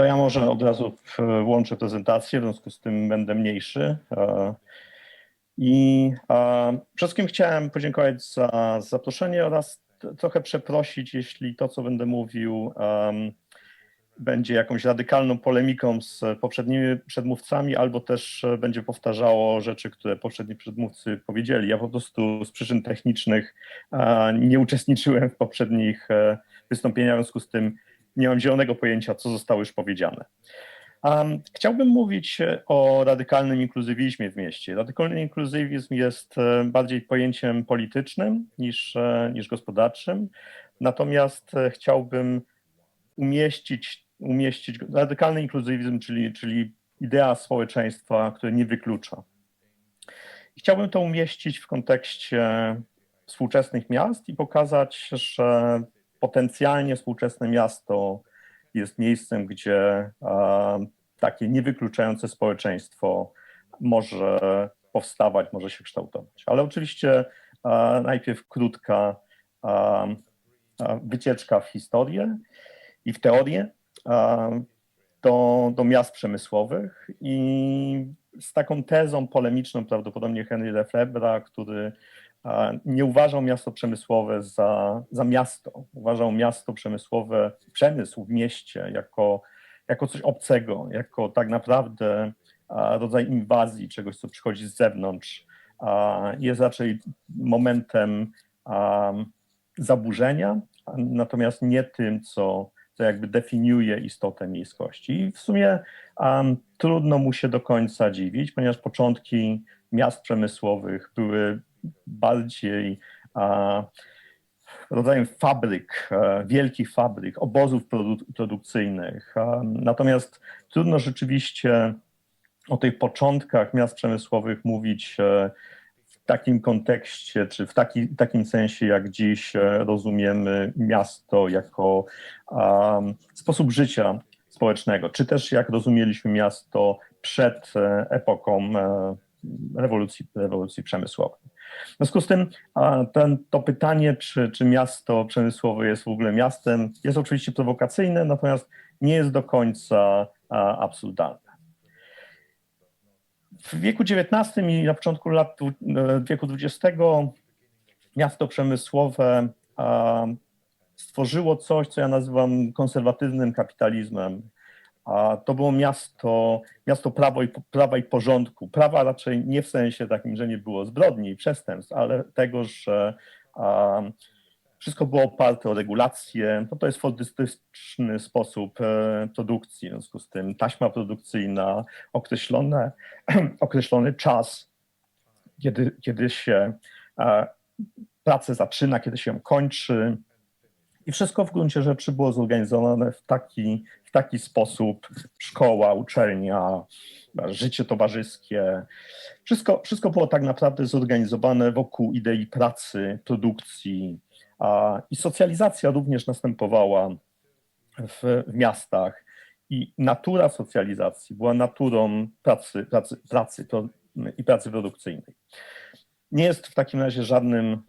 To ja może od razu włączę prezentację, w związku z tym będę mniejszy. E, I przede wszystkim chciałem podziękować za zaproszenie oraz trochę przeprosić, jeśli to, co będę mówił, będzie jakąś radykalną polemiką z poprzednimi przedmówcami, albo też e, będzie powtarzało rzeczy, które poprzedni przedmówcy powiedzieli. Ja po prostu z przyczyn technicznych e, nie uczestniczyłem w poprzednich wystąpieniach, w związku z tym nie mam zielonego pojęcia, co zostało już powiedziane. Um, chciałbym mówić e, o radykalnym inkluzywizmie w mieście. Radykalny inkluzywizm jest e, bardziej pojęciem politycznym niż, e, niż gospodarczym, natomiast chciałbym umieścić, umieścić radykalny inkluzywizm, czyli, czyli idea społeczeństwa, które nie wyklucza. Chciałbym to umieścić w kontekście współczesnych miast i pokazać, że potencjalnie współczesne miasto jest miejscem, gdzie takie niewykluczające społeczeństwo może powstawać, może się kształtować. Ale oczywiście najpierw krótka wycieczka w historię i w teorię do, do miast przemysłowych i z taką tezą polemiczną prawdopodobnie Henry Lefebvre'a, który nie uważał miasto przemysłowe za, za miasto. Uważał miasto przemysłowe, przemysł w mieście jako, jako coś obcego, jako tak naprawdę rodzaj inwazji, czegoś, co przychodzi z zewnątrz. Jest raczej momentem zaburzenia, natomiast nie tym, co, co jakby definiuje istotę miejskości. I w sumie um, trudno mu się do końca dziwić, ponieważ początki miast przemysłowych były bardziej rodzajem fabryk, e, wielkich fabryk, obozów produ- produkcyjnych. Natomiast trudno rzeczywiście o tych początkach miast przemysłowych mówić e, w takim kontekście, czy w taki, takim sensie, jak dziś e, rozumiemy miasto jako sposób życia społecznego, czy też jak rozumieliśmy miasto przed epoką rewolucji, rewolucji przemysłowej. W związku z tym ten, to pytanie, czy, czy miasto przemysłowe jest w ogóle miastem, jest oczywiście prowokacyjne, natomiast nie jest do końca absurdalne. W wieku XIX i na początku lat e, wieku XX miasto przemysłowe stworzyło coś, co ja nazywam konserwatywnym kapitalizmem. To było miasto, miasto prawo i, prawa i porządku. Prawa raczej nie w sensie takim, że nie było zbrodni i przestępstw, ale tego, że wszystko było oparte o regulacje. No to jest fordystyczny sposób e, produkcji, w związku z tym taśma produkcyjna, określone, określony czas, kiedy, kiedy się pracę zaczyna, kiedy się kończy. I wszystko w gruncie rzeczy było zorganizowane w taki, w taki sposób, szkoła, uczelnia, życie towarzyskie. Wszystko, wszystko było tak naprawdę zorganizowane wokół idei pracy, produkcji. A, I socjalizacja również następowała w, w miastach. I natura socjalizacji była naturą pracy, pracy, pracy i pracy produkcyjnej. Nie jest w takim razie żadnym,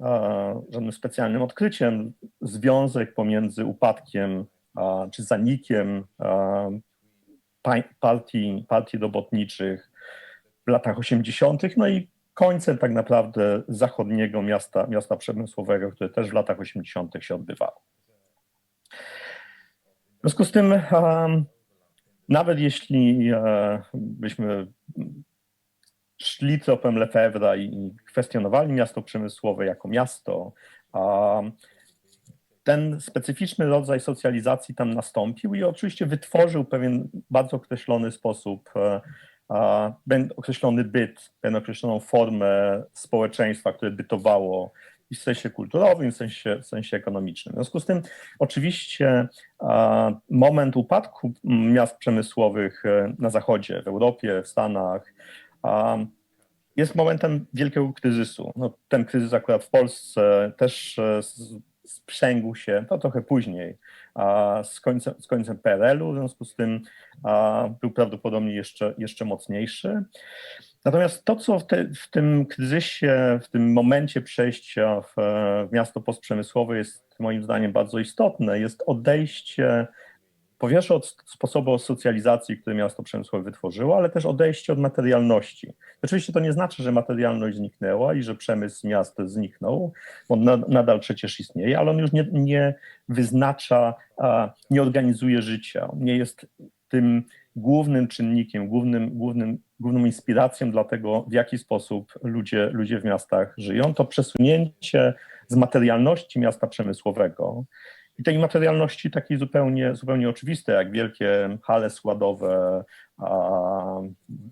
żadnym specjalnym odkryciem związek pomiędzy upadkiem czy zanikiem pa- partii, partii robotniczych w latach 80., no i końcem tak naprawdę zachodniego miasta, miasta przemysłowego, które też w latach 80. się odbywało. W związku z tym, nawet jeśli byśmy szli tropem Lefebvre'a i kwestionowali miasto przemysłowe jako miasto, a ten specyficzny rodzaj socjalizacji tam nastąpił i oczywiście wytworzył pewien bardzo określony sposób, e, określony byt, pewną określoną formę społeczeństwa, które bytowało i w sensie kulturowym, w sensie, w sensie ekonomicznym. W związku z tym oczywiście moment upadku miast przemysłowych e, na zachodzie, w Europie, w Stanach, jest momentem wielkiego kryzysu. No, ten kryzys akurat w Polsce też e, sprzęgł się, to trochę później, z końcem, z końcem PRL-u, w związku z tym był prawdopodobnie jeszcze, jeszcze mocniejszy. Natomiast to, co w, te, w tym kryzysie, w tym momencie przejścia w, w miasto postprzemysłowe jest moim zdaniem bardzo istotne, jest odejście po od sposobu socjalizacji, który miasto przemysłowe wytworzyło, ale też odejście od materialności. Oczywiście to nie znaczy, że materialność zniknęła i że przemysł miast zniknął, on nadal przecież istnieje, ale on już nie, nie wyznacza, nie organizuje życia, nie jest tym głównym czynnikiem, głównym, głównym, główną inspiracją dla tego, w jaki sposób ludzie, ludzie w miastach żyją. To przesunięcie z materialności miasta przemysłowego i tej materialności takiej zupełnie, zupełnie oczywistej, jak wielkie hale składowe,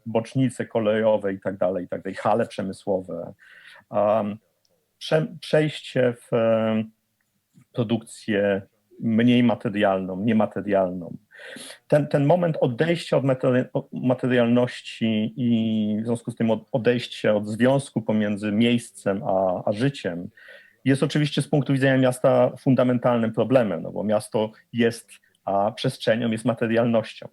bocznice kolejowe i tak dalej, i tak dalej, hale przemysłowe. Prze, przejście w produkcję mniej materialną, niematerialną. Ten, ten moment odejścia od materialności i w związku z tym odejście od związku pomiędzy miejscem a, a życiem jest oczywiście z punktu widzenia miasta fundamentalnym problemem, no bo miasto jest a przestrzenią, jest materialnością.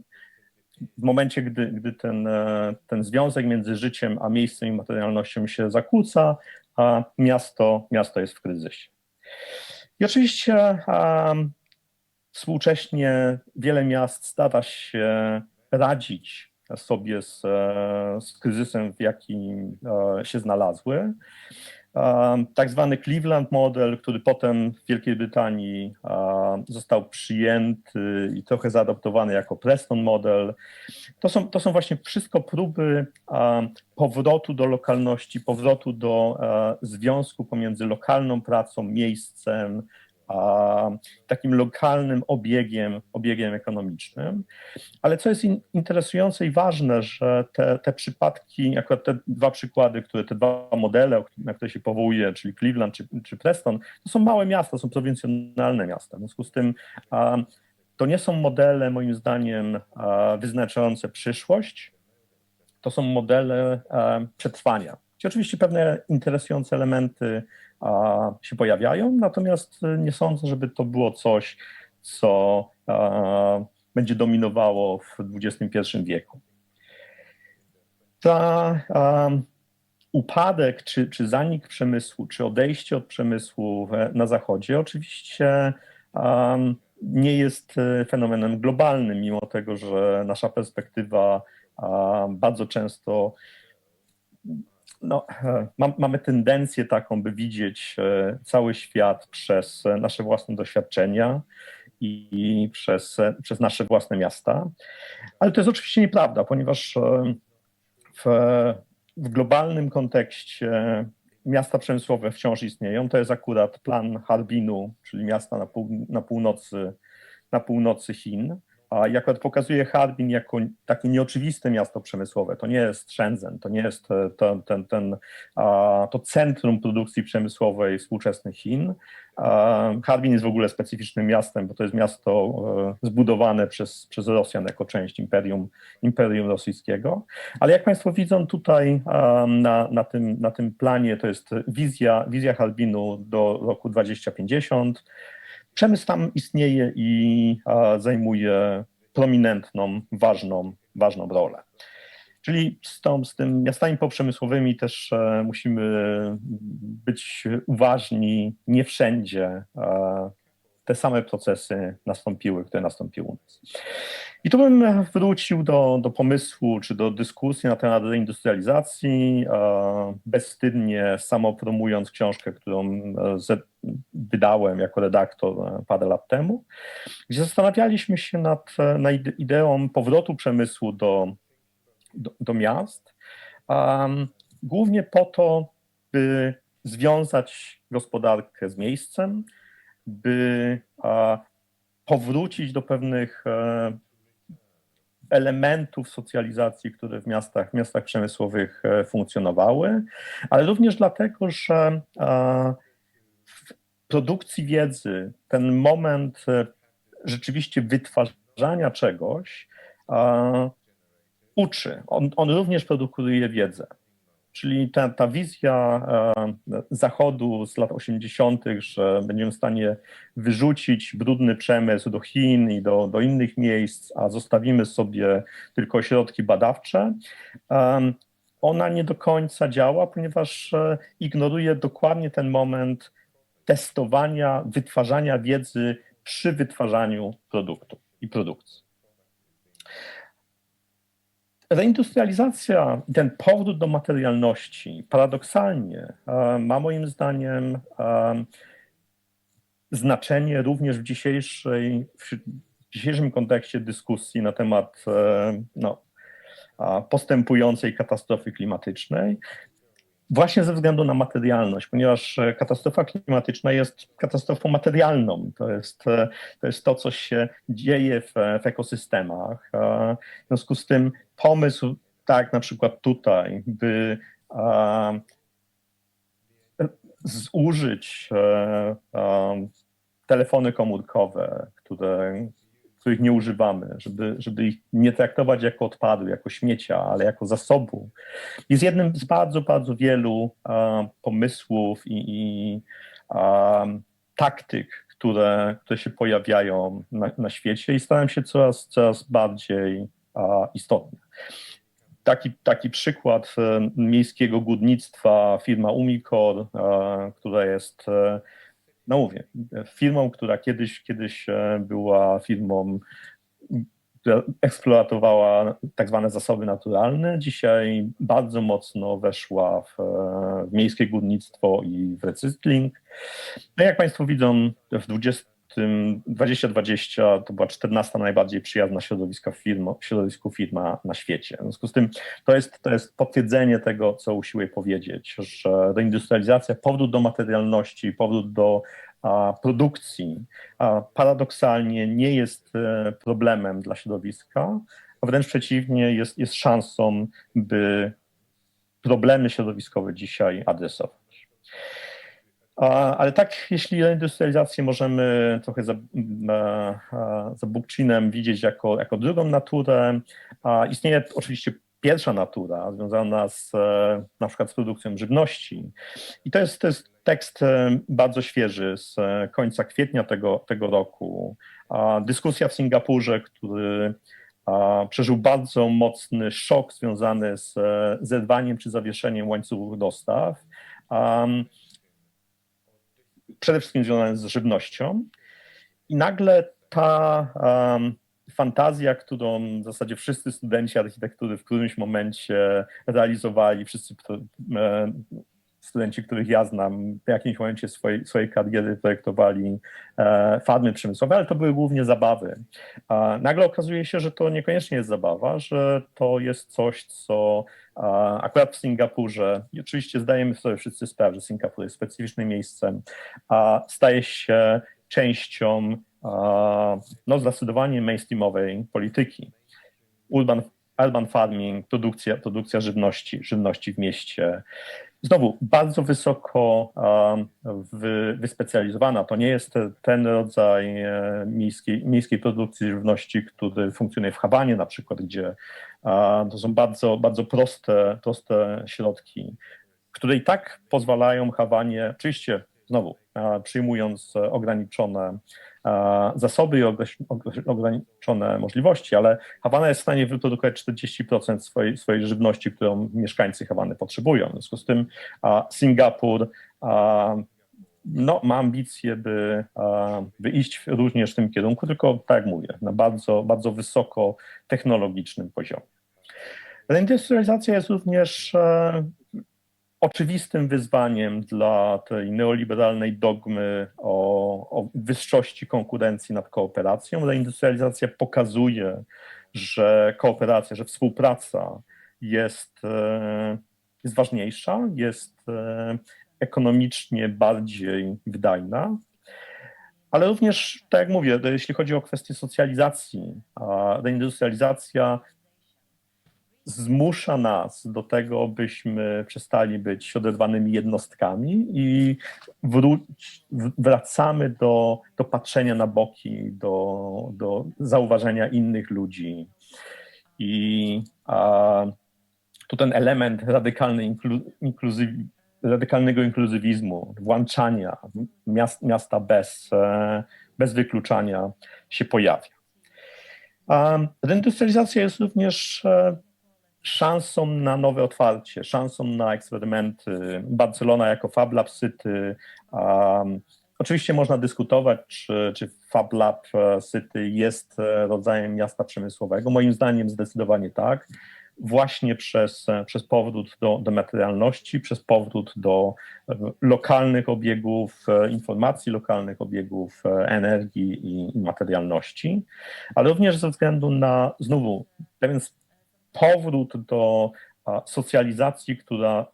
W momencie, gdy, gdy ten, e, ten związek między życiem a miejscem i materialnością się zakłóca, a miasto, miasto jest w kryzysie. I oczywiście um, współcześnie wiele miast stara się radzić sobie z, e, z kryzysem, w jakim e, się znalazły tak zwany Cleveland Model, który potem w Wielkiej Brytanii został przyjęty i trochę zaadoptowany jako Preston Model. To są, to są właśnie wszystko próby powrotu do lokalności, powrotu do związku pomiędzy lokalną pracą, miejscem, takim lokalnym obiegiem, obiegiem ekonomicznym. Ale co jest in, interesujące i ważne, że te, te przypadki, akurat te dwa przykłady, które te dwa modele, na które się powołuje, czyli Cleveland czy, czy Preston, to są małe miasta, są prowincjonalne miasta. W związku z tym a, to nie są modele, moim zdaniem, a, wyznaczające przyszłość, to są modele a, przetrwania. I oczywiście pewne interesujące elementy się pojawiają, natomiast nie sądzę, żeby to było coś, co będzie dominowało w XXI wieku. Ta upadek, czy, czy zanik przemysłu, czy odejście od przemysłu na Zachodzie oczywiście nie jest fenomenem globalnym, mimo tego, że nasza perspektywa bardzo często no, mam, mamy tendencję taką, by widzieć e, cały świat przez nasze własne doświadczenia i przez, przez nasze własne miasta. Ale to jest oczywiście nieprawda, ponieważ e, w, w globalnym kontekście miasta przemysłowe wciąż istnieją. To jest akurat plan Harbinu, czyli miasta na, pół, na północy, na północy Chin. A jak pokazuje Harbin jako takie nieoczywiste miasto przemysłowe, to nie jest Shenzhen, to nie jest e, to, ten, ten, to centrum produkcji przemysłowej współczesnych Chin. Harbin jest w ogóle specyficznym miastem, bo to jest miasto e, zbudowane przez, przez Rosjan jako część imperium, imperium rosyjskiego. Ale jak Państwo widzą tutaj na, na, tym, na tym planie, to jest wizja, wizja Harbinu do roku 2050 przemysł tam istnieje i zajmuje prominentną, ważną, ważną rolę. Czyli z, tą, z tym miastami poprzemysłowymi też e, musimy być uważni. Nie wszędzie te same procesy nastąpiły, które nastąpiły u nas. I tu bym wrócił do, do pomysłu czy do dyskusji na temat reindustrializacji, bezwstydnie samopromując książkę, którą e, wydałem jako redaktor e, parę lat temu, gdzie zastanawialiśmy się nad, e, nad ideą powrotu przemysłu do, do, do miast, głównie po to, by związać gospodarkę z miejscem, by powrócić do pewnych elementów socjalizacji, które w miastach, miastach przemysłowych e, funkcjonowały, ale również dlatego, że e, w produkcji wiedzy ten moment e, rzeczywiście wytwarzania czegoś uczy. On, on również produkuje wiedzę. Czyli ta, ta wizja e, Zachodu z lat 80., że będziemy w stanie wyrzucić brudny przemysł do Chin i do, do innych miejsc, a zostawimy sobie tylko ośrodki badawcze, ona nie do końca działa, ponieważ e, ignoruje dokładnie ten moment testowania, wytwarzania wiedzy przy wytwarzaniu produktu. i produkcji. Reindustrializacja ten powrót do materialności paradoksalnie e, ma moim zdaniem e, znaczenie również w dzisiejszej, w dzisiejszym kontekście dyskusji na temat e, no, postępującej katastrofy klimatycznej, właśnie ze względu na materialność, ponieważ katastrofa klimatyczna jest katastrofą materialną. To jest to, jest to co się dzieje w, w ekosystemach. W związku z tym pomysł, tak na przykład tutaj, by zużyć telefony komórkowe, które, których nie używamy, żeby, żeby ich nie traktować jako odpadu, jako śmiecia, ale jako zasobu, jest jednym z bardzo, bardzo wielu pomysłów i, i taktyk, które, które się pojawiają na, na świecie i stają się coraz, coraz bardziej istotne. Taki, taki przykład e, miejskiego górnictwa, firma Umicor, e, która jest e, no mówię, firmą, która kiedyś, kiedyś e, była firmą, która eksploatowała tak zwane zasoby naturalne, dzisiaj bardzo mocno weszła w, w miejskie górnictwo i w recykling. No jak Państwo widzą, w 20 2020 to była 14 najbardziej przyjazna środowiska firma, środowisku firma na świecie. W związku z tym to jest, to jest potwierdzenie tego, co usiłuję powiedzieć, że reindustrializacja, powrót do materialności, powrót do a, produkcji a, paradoksalnie nie jest e, problemem dla środowiska, a wręcz przeciwnie, jest, jest szansą, by problemy środowiskowe dzisiaj adresować. Ale tak, jeśli reindustrializację możemy trochę za, za Bukcinem widzieć jako, jako drugą naturę, istnieje oczywiście pierwsza natura związana z na przykład z produkcją żywności. I to jest, to jest tekst e, bardzo świeży z końca kwietnia tego, tego roku. Dyskusja w Singapurze, który przeżył bardzo mocny szok związany z e, zerwaniem czy zawieszeniem łańcuchów dostaw przede wszystkim związane z żywnością. I nagle ta um, fantazja, którą w zasadzie wszyscy studenci architektury w którymś momencie realizowali, wszyscy e, studenci, których ja znam, w jakimś momencie swojej, swojej kariery projektowali e, farmy przemysłowe, ale to były głównie zabawy. A nagle okazuje się, że to niekoniecznie jest zabawa, że to jest coś, co akurat w Singapurze, i oczywiście zdajemy sobie wszyscy sprawę, że Singapur jest specyficznym miejscem, a staje się częścią no, zdecydowanie mainstreamowej polityki. Urban, urban farming, produkcja, produkcja żywności, żywności w mieście, Znowu, bardzo wysoko wy, wyspecjalizowana. To nie jest ten rodzaj e, miejskiej, miejskiej produkcji żywności, który funkcjonuje w Hawanie na przykład, gdzie to są bardzo, bardzo proste, proste środki, które i tak pozwalają Hawanie, oczywiście znowu przyjmując ograniczone zasoby i ograniczone możliwości, ale Hawana jest w stanie wyprodukować 40% swojej, swojej żywności, którą mieszkańcy Hawany potrzebują. W związku z tym Singapur no, ma ambicje, by, by iść również w tym kierunku, tylko tak jak mówię, na bardzo, bardzo wysoko technologicznym poziomie. Reindustrializacja jest również e, oczywistym wyzwaniem dla tej neoliberalnej dogmy o, o wyższości konkurencji nad kooperacją. Reindustrializacja pokazuje, że kooperacja, że współpraca jest, e, jest ważniejsza, jest e, ekonomicznie bardziej wydajna. Ale również, tak jak mówię, jeśli chodzi o kwestię socjalizacji, reindustrializacja zmusza nas do tego, byśmy przestali być oderwanymi jednostkami i wróć, wracamy do, do patrzenia na boki, do, do zauważenia innych ludzi. I a, tu ten element radykalny inklu, inkluzyw, radykalnego inkluzywizmu, włączania miast, miasta bez, e, bez wykluczania się pojawia. Reindustrializacja jest również e, szansą na nowe otwarcie, szansą na eksperymenty. Barcelona jako Fab Lab City, um, Oczywiście można dyskutować, czy, czy Fab Lab e, City jest e, rodzajem miasta przemysłowego. Moim zdaniem zdecydowanie tak. Właśnie przez, e, przez powrót do, do materialności, przez powrót do lokalnych obiegów informacji, lokalnych obiegów energii i, i materialności, ale również ze względu na znowu pewien powrót do socjalizacji, która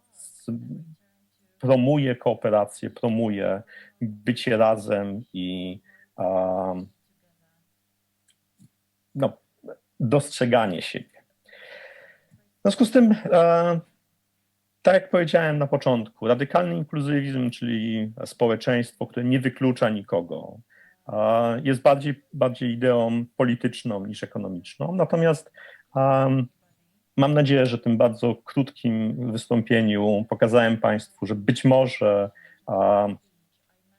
promuje kooperację, promuje bycie razem i no, dostrzeganie siebie. W związku z tym, tak jak powiedziałem na początku, radykalny inkluzywizm, czyli społeczeństwo, które nie wyklucza nikogo, jest bardziej, bardziej ideą polityczną niż ekonomiczną. Natomiast Mam nadzieję, że tym bardzo krótkim wystąpieniu pokazałem Państwu, że być może a,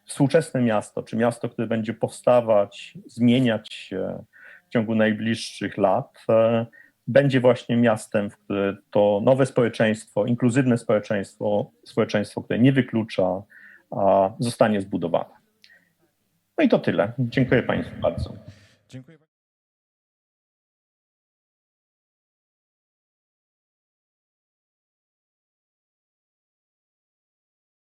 współczesne miasto, czy miasto, które będzie powstawać, zmieniać się w ciągu najbliższych lat, e, będzie właśnie miastem, w które to nowe społeczeństwo, inkluzywne społeczeństwo, społeczeństwo, które nie wyklucza, a, zostanie zbudowane. No i to tyle. Dziękuję Państwu bardzo. Dziękuję.